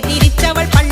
തിരിച്ചവൾ തിരിച്ചവൾ